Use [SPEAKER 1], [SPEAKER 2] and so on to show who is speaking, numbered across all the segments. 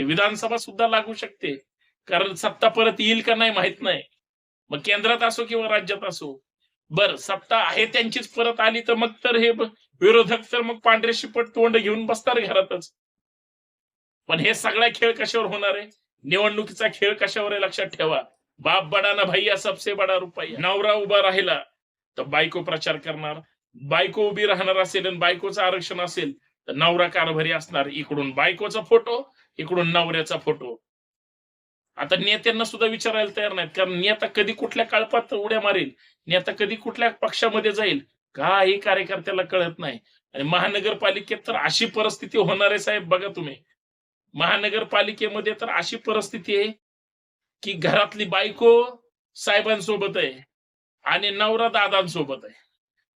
[SPEAKER 1] विधानसभा सुद्धा लागू शकते. कारण सत्ता परत येईल का नाही माहीत नाही. मग केंद्रात असो किंवा राज्यात असो. बर सत्ता आहे त्यांचीच परत आली तर मग तर हे विरोधक तर मग पांढरे शिपट तोंड घेऊन बसणार घरातच. पण हे सगळा खेळ कशावर होणार आहे? निवडणुकीचा खेळ कशावर आहे लक्षात ठेवा. बाप बडा ना भाई सबसे बडा रुपया. नवरा उभा राहिला तर बायको प्रचार करणार. बायको उभी राहणार असेल आणि बायकोचं आरक्षण असेल तर नवरा कारभारी असणार इकडून. बायकोचा फोटो इकडून नवऱ्याचा फोटो. आता नेत्यांना सुद्धा विचारायला तयार नाहीत कारण नेता कधी कुठल्या काळपात उड्या मारेल नेता कधी कुठल्या पक्षामध्ये जाईल काही कार्यकर्त्याला कळत नाही. आणि महानगरपालिकेत तर अशी परिस्थिती होणार आहे साहेब बघा तुम्ही. महानगरपालिकेमध्ये तर अशी परिस्थिती आहे की घरातली बायको साहेबांसोबत आहे आणि नवरा दादांसोबत आहे.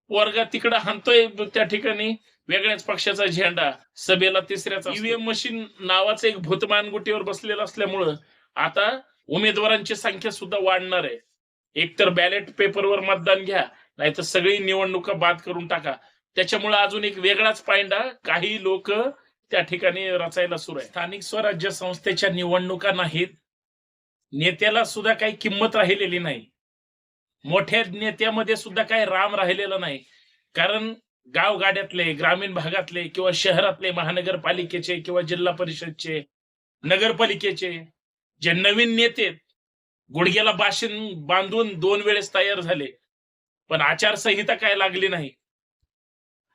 [SPEAKER 1] वर्गात तिकडं हाणतोय त्या ठिकाणी वेगळ्याच पक्षाचा झेंडा सभेला तिसऱ्याचा ईव्हीएम मशीन नावाचं एक भूतमान गुटीवर बसलेलं असल्यामुळं आता उमेदवारांची संख्या सुद्धा वाढणार आहे. एकतर बॅलेट पेपरवर मतदान घ्या नाहीतर सगळी निवडणुका बाद करून टाका. त्याच्यामुळे अजून एक वेगळाच पायंडा काही लोक त्या ठिकाणी रचायला सुरू आहे. स्थानिक स्वराज्य संस्थेच्या निवडणुका नाहीत. नेत्याला सुद्धा काही किंमत राहिलेली नाही. मोठ्या नेत्यामध्ये सुद्धा काही राम राहिलेला नाही. कारण गावगाड्यातले ग्रामीण भागातले किंवा शहरातले महानगरपालिकेचे किंवा जिल्हा परिषदचे नगरपालिकेचे जे नवीन नेते गुडघ्याला बाशिन बांधून दोन वेळेस तयार झाले. पण आचारसंहिता काय लागली नाही.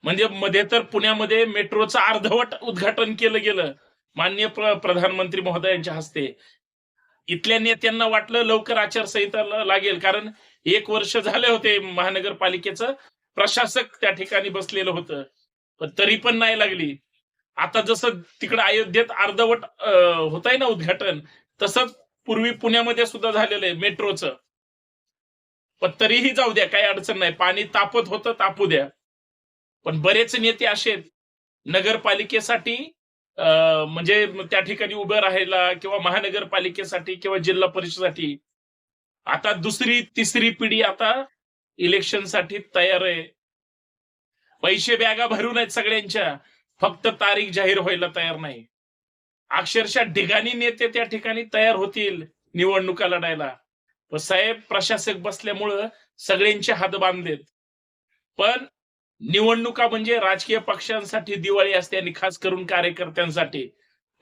[SPEAKER 1] म्हणजे मध्ये तर पुण्यामध्ये मेट्रोचं अर्धवट उद्घाटन केलं गेलं. मान्य प्रधानमंत्री महोदयांच्या हस्ते. इथल्या नेत्यांना वाटलं लवकर आचारसंहिता लागेल. कारण एक वर्ष झाले होते महानगरपालिकेचं. प्रशासक त्या ठिकाणी बसलेलं होतं. पण तरी पण नाही लागली. आता जसं तिकडं अयोध्येत अर्धवट होत आहे ना उद्घाटन तसंच पूर्वी पुण्यामध्ये सुद्धा झालेलं आहे मेट्रोचं. पण तरीही जाऊ द्या काही अडचण नाही. पाणी तापत होतं तापू द्या. पण बरेच नेते असे आहेत, नगरपालिकेसाठी म्हणजे त्या ठिकाणी उभं राहायला किंवा महानगरपालिकेसाठी किंवा जिल्हा परिषदेसाठी आता दुसरी तिसरी पिढी आता इलेक्शनसाठी तयार आहे. पैसे बॅगा भरून आहेत सगळ्यांच्या. फक्त तारीख जाहीर व्हायला तयार नाही. अक्षरशः ढिगाणी नेते त्या ठिकाणी तयार होतील निवडणुका लढायला. पण साहेब प्रशासक बसल्यामुळं सगळ्यांचे हात बांधलेत. पण निवडणुका म्हणजे राजकीय पक्षांसाठी दिवाळी असते आणि खास करून कार्यकर्त्यांसाठी.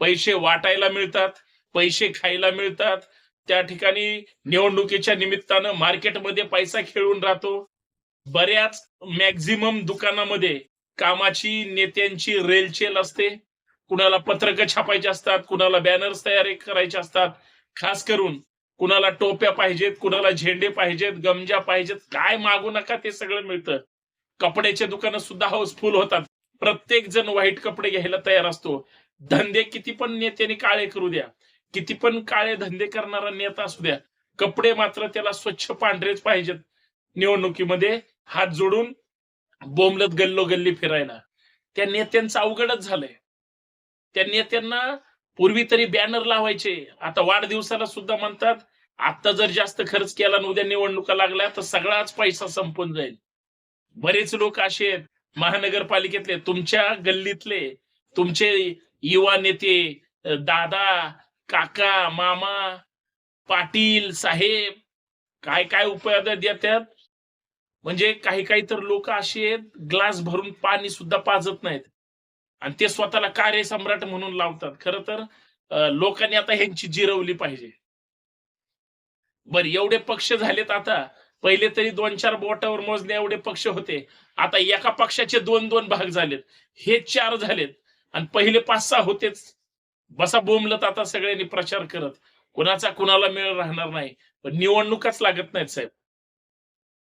[SPEAKER 1] पैसे वाटायला मिळतात पैसे खायला मिळतात त्या ठिकाणी निवडणुकीच्या निमित्तानं मार्केटमध्ये पैसा खेळून राहतो. बऱ्याच मॅक्झिमम दुकानामध्ये कामाची नेत्यांची रेलचेल असते. कुणाला पत्रक छापायचे असतात कुणाला बॅनर्स तयार करायचे असतात. खास करून कुणाला टोप्या पाहिजेत कुणाला झेंडे पाहिजेत गमजा पाहिजेत काय मागू नका ते सगळं मिळतं. कपड्याचे दुकानं सुद्धा हाऊसफुल होतात. प्रत्येक जण व्हाईट कपडे घ्यायला तयार असतो. धंदे किती पण नेत्यांनी काळे करू द्या. किती पण काळे धंदे करणारा नेता असू द्या कपडे मात्र त्याला स्वच्छ पांढरेच पाहिजेत. निवडणुकीमध्ये हात जोडून बोंबलत गल्लो गल्ली फिरायला. त्या नेत्यांचं अवघडच झालंय. त्या नेत्यांना पूर्वी तरी बॅनर लावायचे. आता वाढदिवसाला सुद्धा म्हणतात आता जर जास्त खर्च केला उद्या निवडणुका लागल्या तर सगळाच पैसा संपून जाईल. बरेच लोक असे आहेत महानगरपालिकेतले तुमच्या गल्लीतले तुमचे युवा नेते दादा काका मामा पाटील साहेब काय काय उपाय देतात म्हणजे काही काही तर लोक असे आहेत ग्लास भरून पाणी सुद्धा पाजत नाहीत. आणि ते स्वतःला कार्य सम्राट म्हणून लावतात. खर तर लोकांनी आता ह्यांची जिरवली पाहिजे. बर एवढे पक्ष झालेत आता. पहिले तरी दोन चार बोटावर मोजणे एवढे पक्ष होते. आता एका पक्षाचे दोन दोन भाग झालेत. हे चार झालेत. आणि पहिले पाच सहा होतेच. बसा बोंबलत आता सगळ्यांनी प्रचार करत. कुणाचा कुणाला मेळ राहणार नाही. पण निवडणुकाच लागत नाहीत साहेब.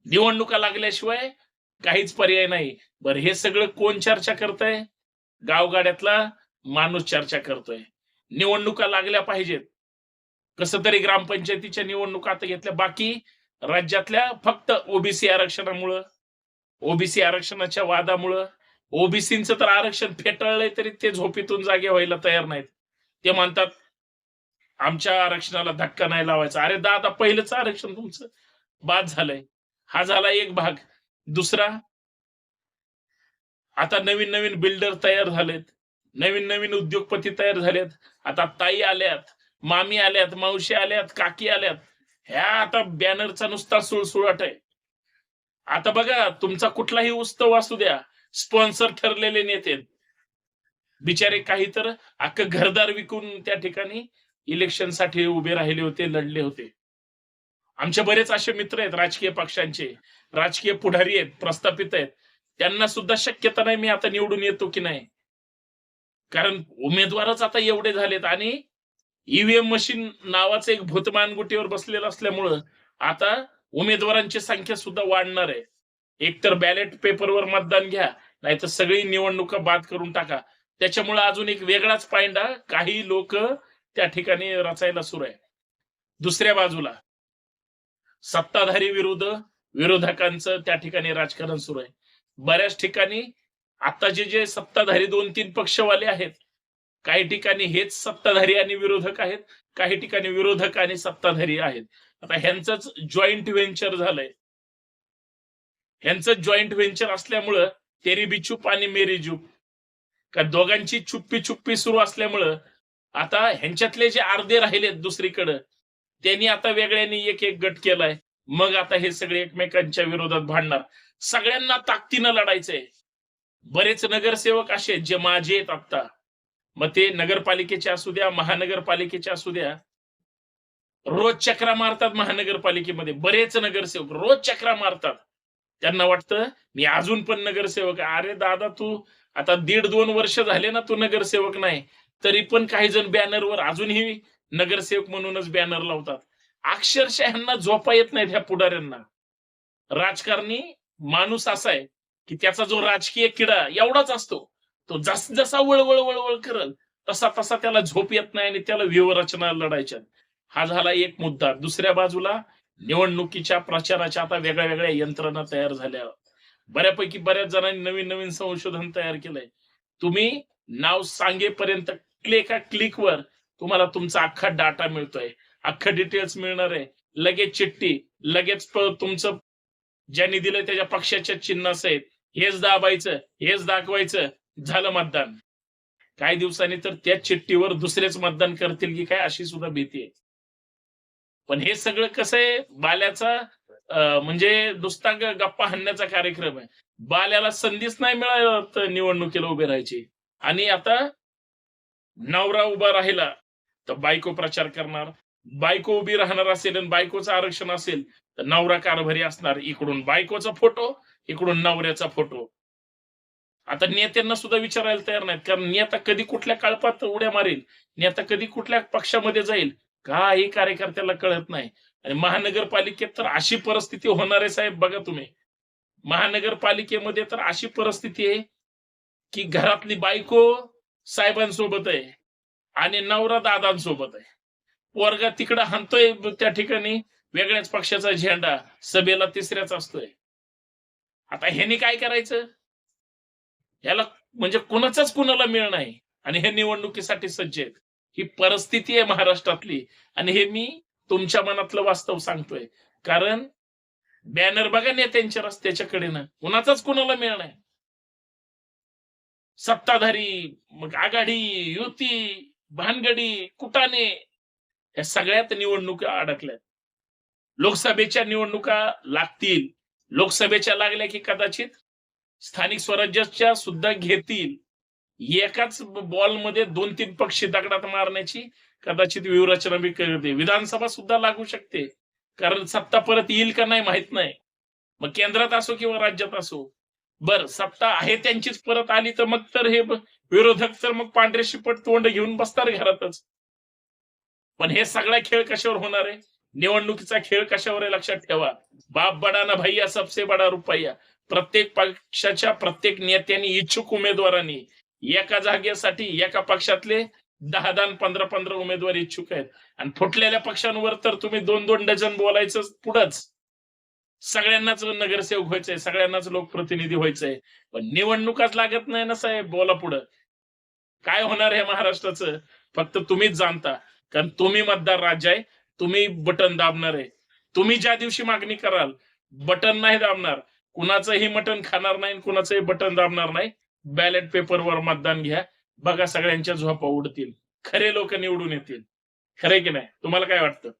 [SPEAKER 1] निवडणुका लागल्याशिवाय काहीच पर्याय नाही. बरं हे सगळं कोण चर्चा करतंय? गावगाड्यातला माणूस चर्चा करतोय. निवडणुका लागल्या पाहिजेत. कसं तरी ग्रामपंचायतीच्या निवडणुका आता घेतल्या. बाकी राज्यातल्या फक्त ओबीसी आरक्षणामुळं ओबीसी आरक्षणाच्या वादामुळं ओबीसींचं तर आरक्षण फेटाळलंय तरी ते झोपेतून जागे व्हायला तयार नाहीत. ते म्हणतात आमच्या आरक्षणाला धक्का नाही लावायचा. अरे दादा पहिलंच आरक्षण तुमचं. बाद झालंय. हा झाला एक भाग. दुसरा आता नवीन नवीन बिल्डर तयार झालेत. नवीन नवीन उद्योगपती तयार झालेत. आता ताई आल्यात मामी आल्यात मावशी आल्यात काकी आल्यात. ह्या आता बॅनरचा नुसता सुळसुळाट आहे. आता बघा तुमचा कुठलाही उत्सव असू द्या स्पॉन्सर ठरलेले नेते बिचारे काही तर अख्खं घरदार विकून त्या ठिकाणी इलेक्शनसाठी उभे राहिले होते लढले होते. आमचे बरेच असे मित्र आहेत राजकीय पक्षांचे. राजकीय पुढारी आहेत प्रस्थापित आहेत. त्यांना सुद्धा शक्यता नाही मी आता निवडून येतो की नाही. कारण उमेदवारच आता एवढे झालेत आणि ईव्हीएम मशीन नावाचं एक भूतमान गुटीवर बसलेलं असल्यामुळं आता उमेदवारांची संख्या सुद्धा वाढणार आहे. एकतर बॅलेट पेपरवर मतदान घ्या नाहीतर सगळी निवडणुका बाद करून टाका. त्याच्यामुळे अजून एक वेगळाच पायंडा काही लोक त्या ठिकाणी रचायला सुरू आहे. दुसऱ्या बाजूला सत्ताधारी विरुद्ध विरोधकांचं त्या ठिकाणी राजकारण सुरू आहे. बऱ्याच ठिकाणी आता जे जे सत्ताधारी दोन तीन पक्षवाले आहेत काही ठिकाणी हेच सत्ताधारी आणि विरोधक आहेत काही ठिकाणी विरोधक आणि सत्ताधारी आहेत. आता ह्यांचंच जॉईंट व्हेंचर झालंय. ह्यांचं जॉईंट व्हेंचर असल्यामुळं तेरी बिचूप आणि मेरी जूप. का दोघांची छुप्पी छुप्पी सुरू असल्यामुळं आता ह्यांच्यातले जे अर्धे राहिलेत दुसरीकडं त्यांनी आता वेगळ्यांनी एक एक गट केलाय. मग आता हे सगळे एकमेकांच्या विरोधात भांडणार. सगळ्यांना ताकदीनं लढायचंय. बरेच नगरसेवक असे जे माझे आहेत आता मग ते नगरपालिकेचे असू द्या महानगरपालिकेचे असू द्या रोज चक्रा मारतात महानगरपालिकेमध्ये. बरेच नगरसेवक रोज चक्रा मारतात. त्यांना वाटतं मी अजून पण नगरसेवक अरे दादा तू आता दीड दोन वर्ष झाले ना तू नगरसेवक नाही तरी पण काही जण बॅनरवर अजूनही नगरसेवक म्हणूनच बॅनर लावतात. अक्षरशः ह्यांना झोपा येत नाहीत ह्या पुढाऱ्यांना. राजकारणी माणूस असा आहे की त्याचा जो राजकीय किडा एवढाच असतो. तो जस जसा वळवळ वळवळ करल तसा तसा त्याला झोप येत नाही आणि त्याला व्यूहरचना लढायच्या हा झाला एक मुद्दा. दुसऱ्या बाजूला निवडणुकीच्या प्रचाराच्या आता वेगळ्या वेगळ्या यंत्रणा तयार झाल्या. बऱ्यापैकी बऱ्याच जणांनी नवीन नवीन संशोधन तयार केलंय. तुम्ही नाव सांगेपर्यंत क्लिक क्लिकवर तुम्हाला तुमचा अख्खा डाटा मिळतोय. अख्खा डिटेल्स मिळणार आहे. लगेच चिठ्ठी लगेच तुमचं ज्यांनी दिलंय त्याच्या पक्षाच्या चिन्ह आहेत हेच दाबायचं हेच दाखवायचं झालं मतदान. काही दिवसांनी तर त्या चिठ्ठीवर दुसरेच मतदान करतील की काय अशी सुद्धा भीती आहे. पण हे सगळं कसं आहे? बाल्याचा म्हणजे नुसता गप्पा हाणण्याचा कार्यक्रम आहे. बाल्याला संधीच नाही मिळत निवडणुकीला उभे राहायची. आणि आता नवरा उभा राहिला तर बायको प्रचार करणार. बायको उभी राहणार असेल आणि बायकोचं आरक्षण असेल तर नवरा कारभारी असणार. इकडून बायकोचा फोटो इकडून नवऱ्याचा फोटो. आता नेत्यांना सुद्धा विचारायला तयार नाहीत. कारण नेता कधी कुठल्या काळपात उड्या मारेल? नेता कधी कुठल्या पक्षामध्ये जाईल? काही कार्यकर्त्याला कळत नाही. आणि महानगरपालिकेत तर अशी परिस्थिती होणार आहे साहेब बघा तुम्ही. महानगरपालिकेमध्ये तर अशी परिस्थिती आहे की घरातली बायको साहेबांसोबत आहे आणि नवरा दादांसोबत आहे. पोरगा तिकडं हाणतोय त्या ठिकाणी वेगळ्याच पक्षाचा झेंडा सभेला तिसऱ्याच असतोय. आता ह्यानी काय करायचं? ह्याला म्हणजे कुणाचाच कुणाला मिळ नाही आणि हे निवडणुकीसाठी सज्ज आहेत. ही परिस्थिती आहे महाराष्ट्रातली. आणि हे मी तुमच्या मनातलं वास्तव सांगतोय. कारण बॅनर बघा नेत्यांच्या रस्त्याच्या कडेनं कुणाचाच कुणाला मिळ नाही. सत्ताधारी मग आघाडी युती भानगडी कुटाने या सगळ्यात निवडणुका अडकल्यात. लोकसभेच्या निवडणुका लागतील. लोकसभेच्या लागल्या की कदाचित स्थानिक स्वराज्याच्या सुद्धा घेतील. एकाच बॉलमध्ये दोन तीन पक्षी दगडात मारण्याची कदाचित व्यूहरचना बी करते. विधानसभा सुद्धा लागू शकते. कारण सत्ता परत येईल का नाही माहीत नाही. मग केंद्रात असो किंवा राज्यात असो. बर सत्ता आहे त्यांचीच परत आली तर मग तर हे विरोधक तर मग पांढरे शिपट तोंड घेऊन बसतात घरातच. पण हे सगळा खेळ कशावर होणार आहे? निवडणुकीचा खेळ कशावर आहे लक्षात ठेवा. बाप बडा ना भैया सबसे बडा रुपया. प्रत्येक पक्षाच्या प्रत्येक नेत्यांनी इच्छुक उमेदवारांनी एका जागेसाठी एका पक्षातले दहा दहा पंधरा पंधरा उमेदवार इच्छुक आहेत. आणि फुटलेल्या पक्षांवर तर तुम्ही दोन दोन डझन बोलायचं पुढंच. सगळ्यांनाच नगरसेवक व्हायचंय सगळ्यांनाच लोकप्रतिनिधी व्हायचंय. पण निवडणुकाच लागत नाही ना साहेब बोला पुढं. काय होणार हे महाराष्ट्राचं? फक्त तुम्हीच जाणता. कारण तुम्ही मतदार राज्य आहे तुम्ही बटन दाबणार आहे. तुम्ही ज्या दिवशी मागणी कराल बटन नाही दाबणार. कुणाचंही मटन खाणार नाही कुणाचंही बटन दाबणार नाही. बॅलेट पेपरवर मतदान घ्या. बघा सगळ्यांच्या झोपा उडतील. खरे लोक निवडून येतील. खरे की नाही? तुम्हाला काय वाटतं?